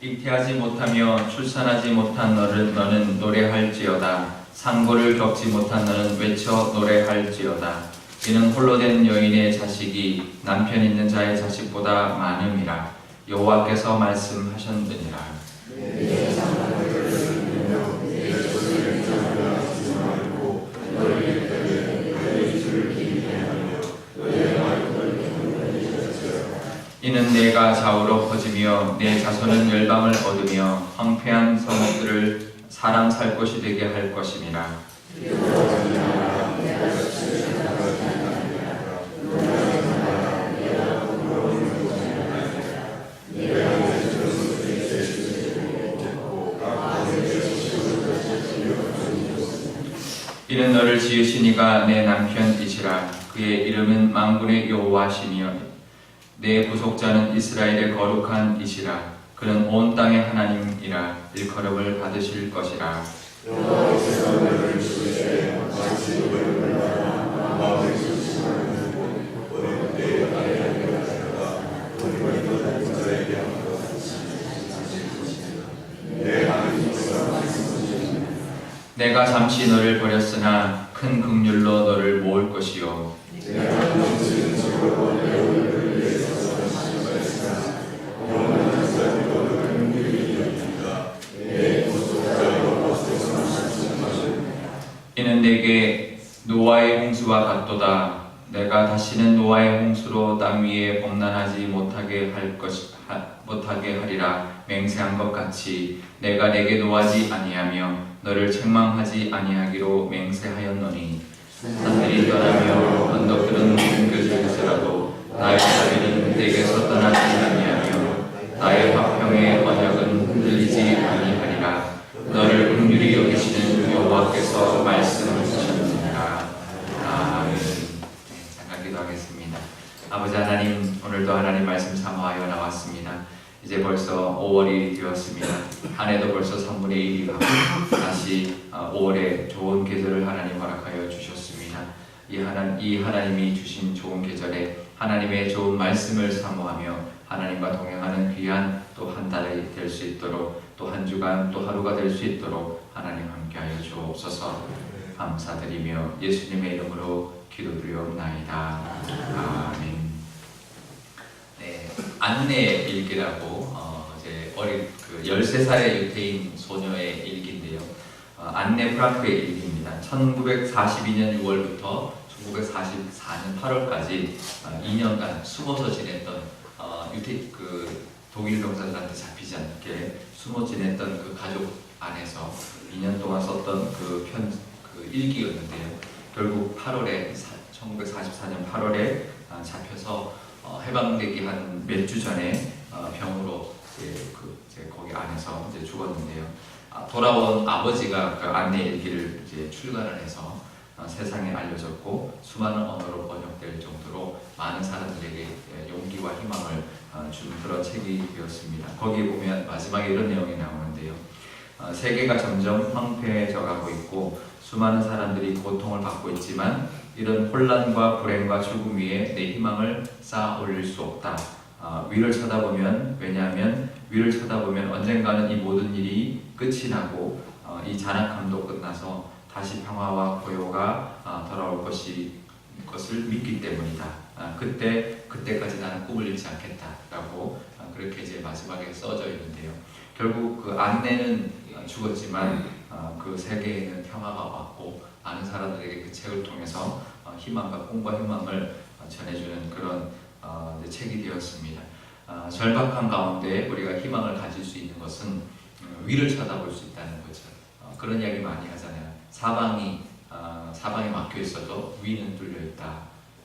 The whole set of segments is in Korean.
잉태하지 못하며 출산하지 못한 너는 너는 노래할지어다. 상고를 겪지 못한 너는 외쳐 노래할지어다. 이는 홀로 된 여인의 자식이 남편 있는 자의 자식보다 많음이라. 여호와께서 말씀하셨느니라 이는 내가 좌우로 퍼지며 내 자손은 열방을 얻으며 황폐한 성읍들을 사람 살 곳이 되게 할 것임이라. 이는 너를 지으시니가 내 남편이시라. 그의 이름은 만군의 여호와시며 내 구속자는 이스라엘의 거룩한 이시라. 그는 온 땅의 하나님이라. 일컬음을 받으실 것이라. 내가 잠시 너를 버렸으나 큰 긍휼로 너를 모을 것이요 이는 내게 노아의 홍수와 같도다. 내가 다시는 노아의 홍수로 땅 위에 범람하지 못하게 할 것, 하, 못하게 하리라. 맹세한 것 같이 내가 내게 노하지 아니하며 너를 책망하지 아니하기로 맹세하였노니 산들이 떠나며 언덕들은 뭉겨질지라도 나의 자비는 내게서 떠나지 아니하며 나의 화평의 언약은 흔들리지 아니하리라 너를 긍휼히 여기시는 여호와께서 말씀하셨느니라 아멘 네, 잠깐 기도하겠습니다 아버지 하나님 오늘도 하나님 말씀 사모하여 나왔습니다 이제 벌써 5월이 되었습니다. 한 해도 벌써 3분의 1이 가고 다시 5월에 좋은 계절을 하나님 허락하여 주셨습니다. 이, 하나, 이 하나님이 주신 좋은 계절에 하나님의 좋은 말씀을 사모하며 하나님과 동행하는 귀한 또 한 달이 될 수 있도록 또 한 주간 또 하루가 될 수 있도록 하나님 함께하여 주옵소서. 감사드리며 예수님의 이름으로 기도드리옵나이다. 아멘. 네, 안내 일기라고 어린 그 13살의 유태인 소녀의 일기인데요 어, 안내 프랑크의 일기입니다 1942년 6월부터 1944년 8월까지 어, 2년간 숨어서 지냈던 어, 유태 그 독일 병사들한테 잡히지 않게 숨어 지냈던 그 가족 안에서 2년 동안 썼던 그 편, 그 일기였는데요. 결국 8월에 1944년 8월에 아, 잡혀서 어, 해방되기 한 몇 주 전에 어, 병으로 이제 그 이제 거기 안에서 이제 죽었는데요. 아, 돌아온 아버지가 그 안내 일기를 이제 출간을 해서 어, 세상에 알려졌고 수많은 언어로 번역될 정도로 많은 사람들에게 예, 용기와 희망을 어, 준 그런 책이 되었습니다. 거기에 보면 마지막에 이런 내용이 나오는데요. 어, 세계가 점점 황폐해져 가고 있고 수많은 사람들이 고통을 받고 있지만 이런 혼란과 불행과 죽음 위에 내 희망을 쌓아 올릴 수 없다. 어, 위를 쳐다보면 왜냐하면 위를 쳐다보면 언젠가는 이 모든 일이 끝이 나고 어, 이 잔악함도 끝나서 다시 평화와 고요가 어, 돌아올 것이 것을 믿기 때문이다. 아, 그때 그때까지 나는 꿈을 잃지 않겠다라고 아, 그렇게 이제 마지막에 써져 있는데요. 결국 그 안내는 어, 죽었지만 어, 그 세계에는 평화가 왔고 많은 사람들에게 그 책을 통해서 어, 희망과 꿈과 희망을 어, 전해주는 그런 어, 책이 되었습니다. 아, 절박한 가운데 우리가 희망을 가질 수 있는 것은 음, 위를 쳐다볼 수 있다는 거죠. 어, 그런 이야기 많이 하잖아요. 사방이 어, 사방에 막혀 있어도 위는 뚫려 있다.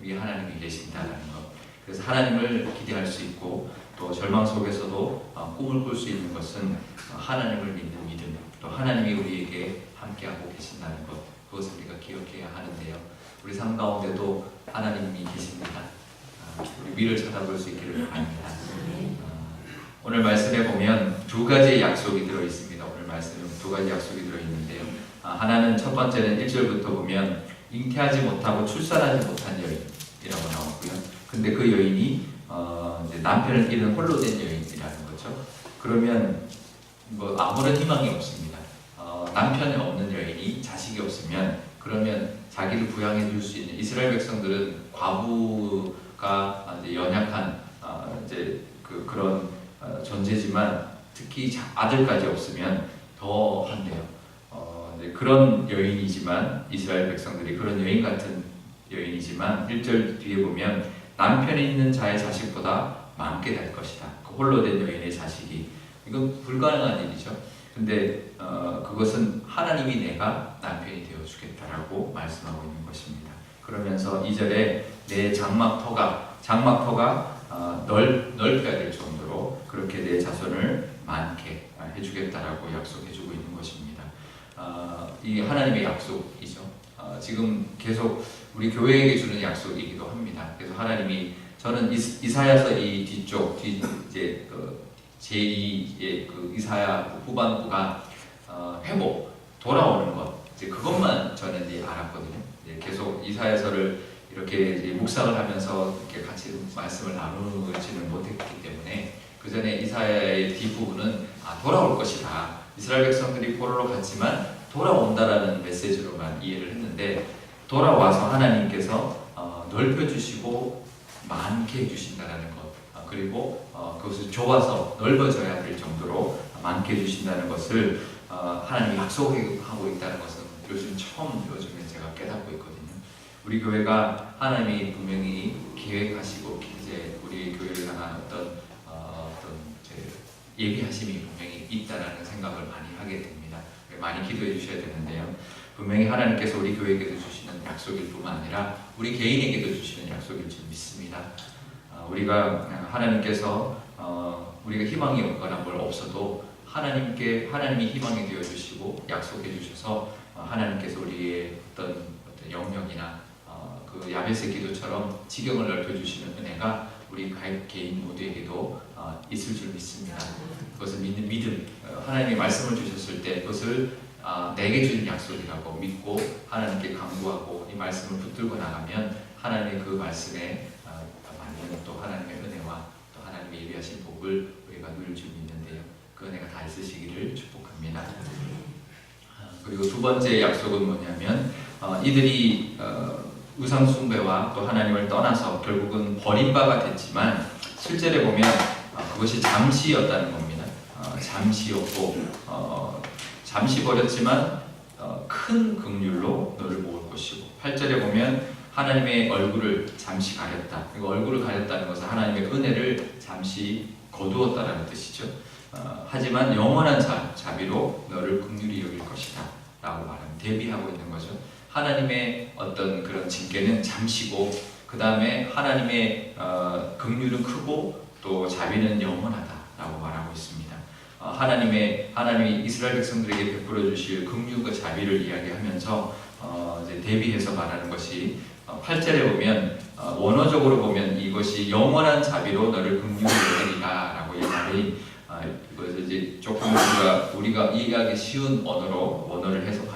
위 하나님이 계신다라는 것. 그래서 하나님을 기대할 수 있고 또 절망 속에서도 어, 꿈을 꿀 수 있는 것은 어, 하나님을 믿는 믿음, 또 하나님이 우리에게 함께하고 계신다는 것. 그것을 우리가 기억해야 하는데요. 우리 삶 가운데도 하나님이 계십니다. 위를 쳐다볼 수 있기를 바랍니다. 어, 오늘 말씀에 보면 두 가지의 약속이 들어 있습니다. 오늘 말씀에 두 가지 약속이 들어 있는데요. 아, 하나는 첫 번째는 1절부터 보면 잉태하지 못하고 출산하지 못한 여인이라고 나오고요. 근데 그 여인이 어, 남편을 잃은 홀로 된 여인이라는 거죠. 그러면 뭐 아무런 희망이 없습니다. 어, 남편이 없는 여인이 자식이 없으면 그러면 자기를 부양해 줄 수 있는 이스라엘 백성들은 과부 가 이제 연약한 어, 이제 그 그런 어, 존재지만 특히 자- 아들까지 없으면 더 한데요. 어, 이제 그런 여인이지만 이스라엘 백성들이 그런 여인 같은 여인이지만 1절 뒤에 보면 남편이 있는 자의 자식보다 많게 될 것이다. 그 홀로 된 여인의 자식이 이건 불가능한 일이죠. 근데 어, 그것은 하나님이 내가 남편이 되어 주겠다라고 말씀하고 있는 것입니다. 그러면서 2절에 내 장막터가 장막터가 어, 넓, 넓혀야 될 정도로 그렇게 내 자손을 많게 어, 해주겠다라고 약속해주고 있는 것입니다. 어, 이 하나님의 약속이죠. 어, 지금 계속 우리 교회에게 주는 약속이기도 합니다. 그래서 하나님이 저는 이사야서 이 뒤쪽 뒤 이제 그 제2의 그 이사야 후반부가 어, 회복 돌아오는 것 이제 그것만 저는 이제 알았거든요. 계속 이사야서를 이렇게 묵상을 하면서 이렇게 같이 말씀을 나누지는 못했기 때문에 그 전에 이사야의 뒷부분은 아 돌아올 것이다. 이스라엘 백성들이 포로로 갔지만 돌아온다라는 메시지로만 이해를 했는데 돌아와서 하나님께서 어, 넓혀주시고 많게 해주신다는 것 아, 그리고 어, 그것을 좋아서 넓어져야 될 정도로 많게 해주신다는 것을 어, 하나님이 약속하고 있다는 것은 요즘 처음 요즘에 제가 깨닫고 있거든요. 우리 교회가 하나님이 분명히 계획하시고 이제 우리 교회를 향한 어떤 어, 어떤 예비하심이 분명히 있다라는 생각을 많이 하게 됩니다. 많이 기도해 주셔야 되는데요. 분명히 하나님께서 우리 교회에게도 주시는 약속일 뿐만 아니라 우리 개인에게도 주시는 약속일 줄 믿습니다. 어, 우리가 하나님께서 어, 우리가 희망이 없거나 뭘 없어도 하나님께 하나님이 희망이 되어 주시고 약속해 주셔서 어, 하나님께서 우리의 어떤 야베스 기도처럼 지경을 넓혀 주시는 은혜가 우리 가- 개인 모두에게도 어, 있을 줄 믿습니다. 그것을 믿는 믿음, 어, 하나님이 말씀을 주셨을 때 그것을 아, 내게 주신 약속이라고 믿고 하나님께 강구하고 이 말씀을 붙들고 나가면 하나님의 그 말씀에 아, 맞는 또 하나님의 은혜와 또 하나님의 예비하신 복을 우리가 누릴 줄 믿는데요. 그 은혜가 다 있으시기를 축복합니다. 아, 그리고 두 번째 약속은 뭐냐면 어, 이들이 어, 우상 숭배와 또 하나님을 떠나서 결국은 버림바가 됐지만 실제로 보면 어, 그것이 잠시였다는 겁니다. 어, 잠시였고 어, 잠시 버렸지만 어, 큰 긍휼로 너를 모을 것이고 8절에 보면 하나님의 얼굴을 잠시 가렸다. 그리고 얼굴을 가렸다는 것은 하나님의 은혜를 잠시 거두었다라는 뜻이죠. 어, 하지만 영원한 자, 자비로 너를 긍휼히 여길 것이다. 라고 말하는 대비하고 있는 거죠. 하나님의 어떤 그런 징계는 잠시고 그 다음에 하나님의 어, 긍휼은 크고 또 자비는 영원하다라고 말하고 있습니다. 어, 하나님의 하나님이 이스라엘 백성들에게 베풀어 주실 긍휼과 자비를 이야기하면서 어, 이제 대비해서 말하는 것이 어, 8절에 보면 어, 원어적으로 보면 이것이 영원한 자비로 너를 이 말이 아, 그래서 이제 조금 우리가 우리가 이해하기 쉬운 언어로 원어를 됩니다.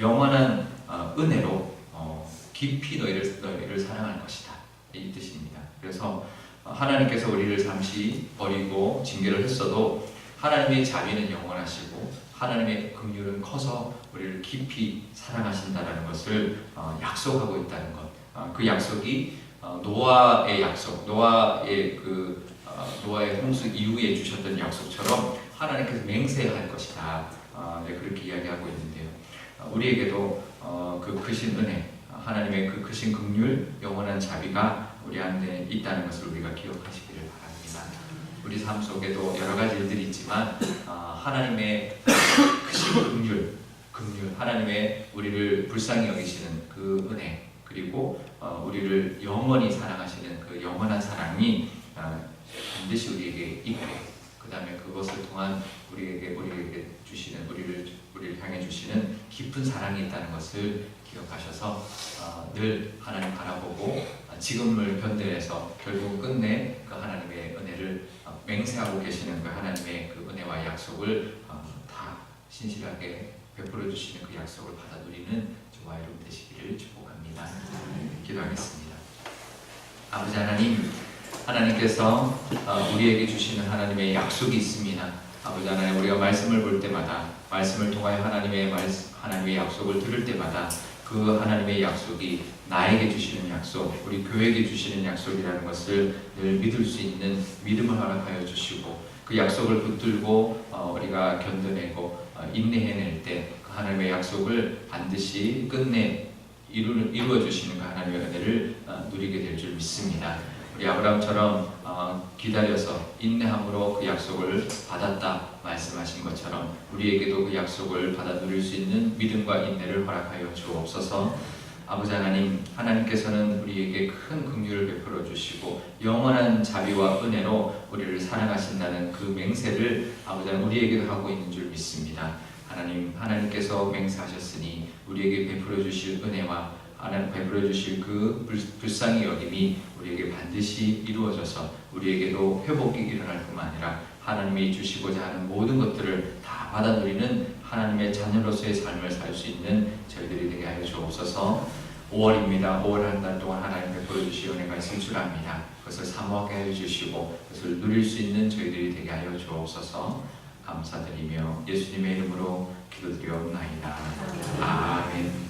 영원한 어, 은혜로 어, 깊이 너희를 너희를 사랑할 것이다 이 뜻입니다. 그래서 어, 하나님께서 우리를 잠시 버리고 징계를 했어도 하나님의 자비는 영원하시고 하나님의 긍휼은 커서 우리를 깊이 사랑하신다라는 것을 어, 약속하고 있다는 것. 어, 그 약속이 어, 노아의 약속, 노아의 그 어, 노아의 홍수 이후에 주셨던 약속처럼 하나님께서 맹세할 것이다. 어, 네, 그렇게 이야기하고 있는데요. 어, 우리에게도 어, 그 크신 은혜, 어, 하나님의 그 크신 긍휼, 영원한 자비가 우리 안에 있다는 것을 우리가 기억하시기를 바랍니다. 우리 삶 속에도 여러 가지 일들이 있지만 어, 하나님의 크신 긍휼, 긍휼, 하나님의 우리를 불쌍히 여기시는 그 은혜, 그리고 어, 우리를 영원히 사랑하시는 그 영원한 사랑이 어, 반드시 우리에게 있고 그 다음에 그것을 통한 우리에게 우리에게 주시는 우리를 우리를 향해 주시는 깊은 사랑이 있다는 것을 기억하셔서 어, 늘 하나님 바라보고 어, 지금을 견뎌내서 결국 끝내 그 하나님의 은혜를 어, 맹세하고 계시는 그 하나님의 그 은혜와 약속을 어, 다 신실하게 베풀어 주시는 그 약속을 받아 누리는 저와 여러분 되시기를 축복합니다. 기도하겠습니다. 아버지 하나님 하나님께서 어, 우리에게 주시는 하나님의 약속이 있습니다. 아버지 하나님 우리가 말씀을 볼 때마다 말씀을 통하여 하나님의 말씀, 하나님의 약속을 들을 때마다 그 하나님의 약속이 나에게 주시는 약속, 우리 교회에게 주시는 약속이라는 것을 늘 믿을 수 있는 믿음을 허락하여 주시고 그 약속을 붙들고 어, 우리가 견뎌내고 어, 인내해낼 때 그 하나님의 약속을 반드시 끝내 이루, 이루어 주시는 그 하나님의 은혜를 어, 누리게 될 줄 믿습니다. 우리 아브라함처럼 어, 기다려서 인내함으로 그 약속을 받았다 말씀하신 것처럼 우리에게도 그 약속을 받아 누릴 수 있는 믿음과 인내를 허락하여 주옵소서. 아버지 하나님, 하나님께서는 우리에게 큰 긍휼을 베풀어 주시고 영원한 자비와 은혜로 우리를 사랑하신다는 그 맹세를 아버지 하나님 우리에게도 하고 있는 줄 믿습니다. 하나님, 하나님께서 맹세하셨으니 우리에게 베풀어 주실 은혜와 하나님 베풀어 주실 그 불, 불쌍히 여김이 우리에게 반드시 이루어져서 우리에게도 회복이 일어날 뿐만 아니라 하나님이 주시고자 하는 모든 것들을 다 받아 누리는 하나님의 자녀로서의 삶을 살 수 있는 저희들이 되게 하여 주옵소서. 5월입니다. 5월 한 달 동안 하나님 베풀어 주실 은혜가 있을 줄 압니다. 그것을 사모하게 해 주시고 그것을 누릴 수 있는 저희들이 되게 하여 주옵소서. 감사드리며 예수님의 이름으로 기도드리옵나이다. 아멘.